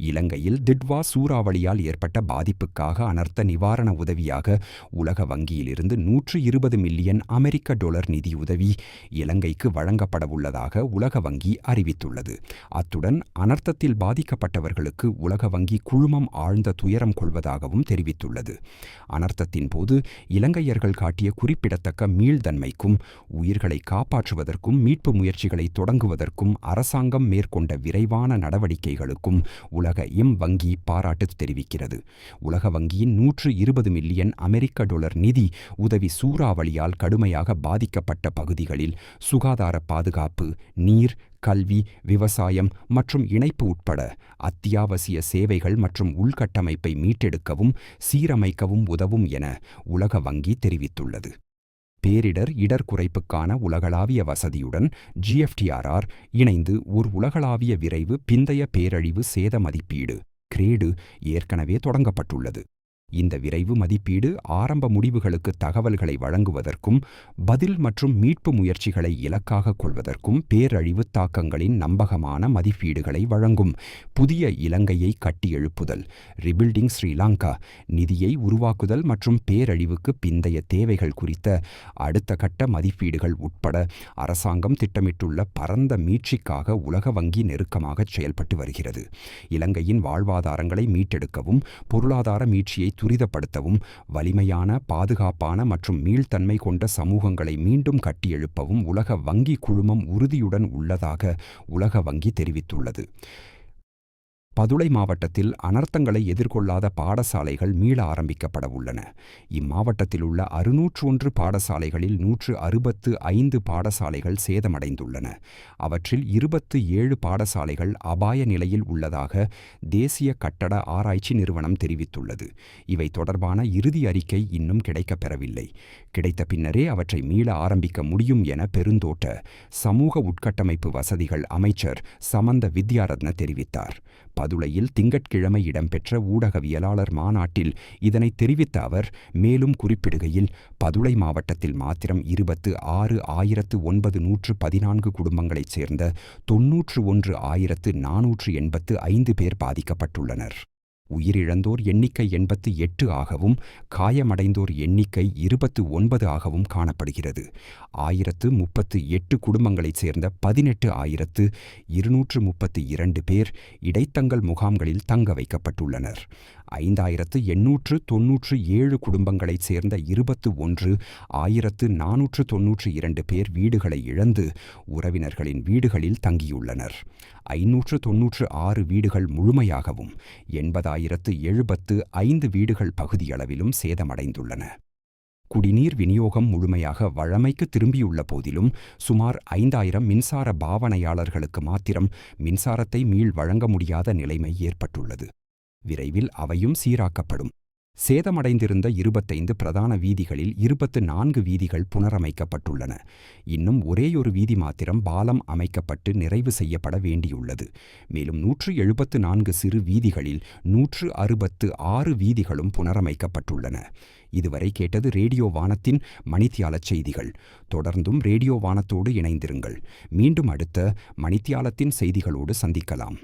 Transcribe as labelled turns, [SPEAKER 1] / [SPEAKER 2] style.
[SPEAKER 1] இலங்கையில் திட்வா சூறாவளியால் ஏற்பட்ட பாதிப்புக்காக அனர்த்த நிவாரண உதவியாக உலக வங்கியிலிருந்து நூற்று இருபது மில்லியன் அமெரிக்க டாலர் நிதியுதவி இலங்கைக்கு வழங்கப்படவுள்ளதாக உலக வங்கி அறிவித்துள்ளது. அத்துடன் அனர்த்தத்தில் பாதிக்கப்பட்டவர்களுக்கு உலக வங்கி குழுமம் ஆழ்ந்த துயரம் கொள்வதாகவும் தெரிவித்துள்ளது. அனர்த்தத்தின் போது இலங்கையர்கள் காட்டிய குறிப்பிடத்தக்க மீள்தன்மைக்கும் உயிர்களை காப்பாற்றுவதற்கும் மீட்பு முயற்சிகளை தொடங்குவதற்கும் அரசாங்கம் மேற்கொண்ட விரைவான நடவடிக்கைகளுக்கும் உலக எம் வங்கி பாராட்டு தெரிவிக்கிறது. உலக வங்கியின் நூற்று இருபது மில்லியன் அமெரிக்க டாலர் நிதி உதவி சூறாவளியால் கடுமையாக பாதிக்கப்பட்ட பகுதிகளில் சுகாதார பாதுகாப்பு நீர் கல்வி விவசாயம் மற்றும் இணைப்பு உட்பட அத்தியாவசிய சேவைகள் மற்றும் உள்கட்டமைப்பை மீட்டெடுக்கவும் சீரமைக்கவும் உதவும் என உலக வங்கி தெரிவித்துள்ளது. பேரிடர் இடர் குறைப்புக்கான உலகளாவிய வசதியுடன் ஜிஎஃப்டிஆர்ஆர் இணைந்து ஒரு உலகளாவிய விரைவு பிந்தைய பேரழிவு சேத மதிப்பீடு கிரேடு ஏற்கனவே தொடங்கப்பட்டுள்ளது. இந்த விரைவு மதிப்பீடு ஆரம்ப முடிவுகளுக்கு தகவல்களை வழங்குவதற்கும் பதில் மற்றும் மீட்பு முயற்சிகளை இலக்காக கொள்வதற்கும் பேரழிவு தாக்கங்களின் நம்பகமான மதிப்பீடுகளை வழங்கும் புதிய இலங்கையை கட்டியெழுப்புதல் ரிபில்டிங் ஸ்ரீலங்கா நிதியை உருவாக்குதல் மற்றும் பேரழிவுக்கு பிந்தைய தேவைகள் குறித்த அடுத்த கட்ட மதிப்பீடுகள் உட்பட அரசாங்கம் திட்டமிட்டுள்ள பரந்த மீட்சிக்காக உலக வங்கி நெருக்கமாக செயல்பட்டு வருகிறது. இலங்கையின் வாழ்வாதாரங்களை மீட்டெடுக்கவும் பொருளாதார மீட்சியை துரிதப்படுத்தவும் வலிமையான பாதுகாப்பான மற்றும் மீள்தன்மை கொண்ட சமூகங்களை மீண்டும் கட்டியெழுப்பவும் உலக வங்கி குழுமம் உறுதியுடன் உள்ளதாக உலக வங்கி தெரிவித்துள்ளது. பதுளை மாவட்டத்தில் அனர்த்தங்களை எதிர்கொள்ளாத பாடசாலைகள் மீள ஆரம்பிக்கப்பட உள்ளன. இம்மாவட்டத்தில் உள்ள அறுநூற்று ஒன்று பாடசாலைகளில் நூற்று அறுபத்து ஐந்து பாடசாலைகள் சேதமடைந்துள்ளன. அவற்றில் இருபத்து ஏழு பாடசாலைகள் அபாய நிலையில் உள்ளதாக தேசிய கட்டட ஆராய்ச்சி நிறுவனம் தெரிவித்துள்ளது. இவை தொடர்பான இறுதி அறிக்கை இன்னும் கிடைக்கப்பெறவில்லை. கிடைத்த பின்னரே அவற்றை மீள ஆரம்பிக்க முடியும் என பெருந்தோட்ட சமூக உட்கட்டமைப்பு வசதிகள் அமைச்சர் சமந்த வித்யாரத்ன தெரிவித்தார். பதுளையில் திங்கட்கிழமை இடம்பெற்ற ஊடகவியலாளர் மாநாட்டில் இதனை தெரிவித்த அவர் மேலும் குறிப்பிடுகையில் பதுளை மாவட்டத்தில் மாத்திரம் இருபத்து ஆறு ஆயிரத்து ஒன்பது நூற்று பதினான்கு குடும்பங்களைச் சேர்ந்த தொன்னூற்று ஒன்று ஆயிரத்து நாநூற்று எண்பத்து ஐந்து பேர் பாதிக்கப்பட்டுள்ளனர். உயிரிழந்தோர் எண்ணிக்கை எண்பத்து எட்டு ஆகவும் காயமடைந்தோர் எண்ணிக்கை இருபத்து ஒன்பது ஆகவும் காணப்படுகிறது. ஆயிரத்து முப்பத்து எட்டு குடும்பங்களைச் சேர்ந்த பதினெட்டு ஆயிரத்து இருநூற்று முப்பத்து இரண்டு பேர் இடைத்தங்கல் முகாம்களில் தங்க வைக்கப்பட்டுள்ளனர். ஐந்தாயிரத்து எண்ணூற்று தொன்னூற்று ஏழு குடும்பங்களைச் சேர்ந்த இருபத்து ஒன்று ஆயிரத்து நானூற்று தொன்னூற்று இரண்டு பேர் வீடுகளை இழந்து உறவினர்களின் வீடுகளில் தங்கியுள்ளனர். ஐநூற்று தொன்னூற்று ஆறு வீடுகள் முழுமையாகவும் எண்பதாயிரத்து எழுபத்து ஐந்து வீடுகள் பகுதியளவிலும் சேதமடைந்துள்ளன. குடிநீர் விநியோகம் முழுமையாக வழமைக்கு திரும்பியுள்ள போதிலும் சுமார் ஐந்தாயிரம் மின்சார பாவனையாளர்களுக்கு மாத்திரம் மின்சாரத்தை மீள் வழங்க முடியாத நிலைமை ஏற்பட்டுள்ளது. விரைவில் அவையும் சீராக்கப்படும். சேதமடைந்திருந்த இருபத்தைந்து பிரதான வீதிகளில் இருபத்து நான்கு வீதிகள் புனரமைக்கப்பட்டுள்ளன. இன்னும் ஒரேயொரு வீதி மாத்திரம் பாலம் அமைக்கப்பட்டு நிறைவு செய்யப்பட வேண்டியுள்ளது. மேலும் நூற்று எழுபத்து நான்கு சிறு வீதிகளில் நூற்று அறுபத்து ஆறு வீதிகளும் புனரமைக்கப்பட்டுள்ளன. இதுவரை கேட்டது ரேடியோ வானத்தின் மணித்தியால செய்திகள். தொடர்ந்தும் ரேடியோ வானத்தோடு இணைந்திருங்கள். மீண்டும் அடுத்த மணித்தியாலத்தின் செய்திகளோடு சந்திக்கலாம்.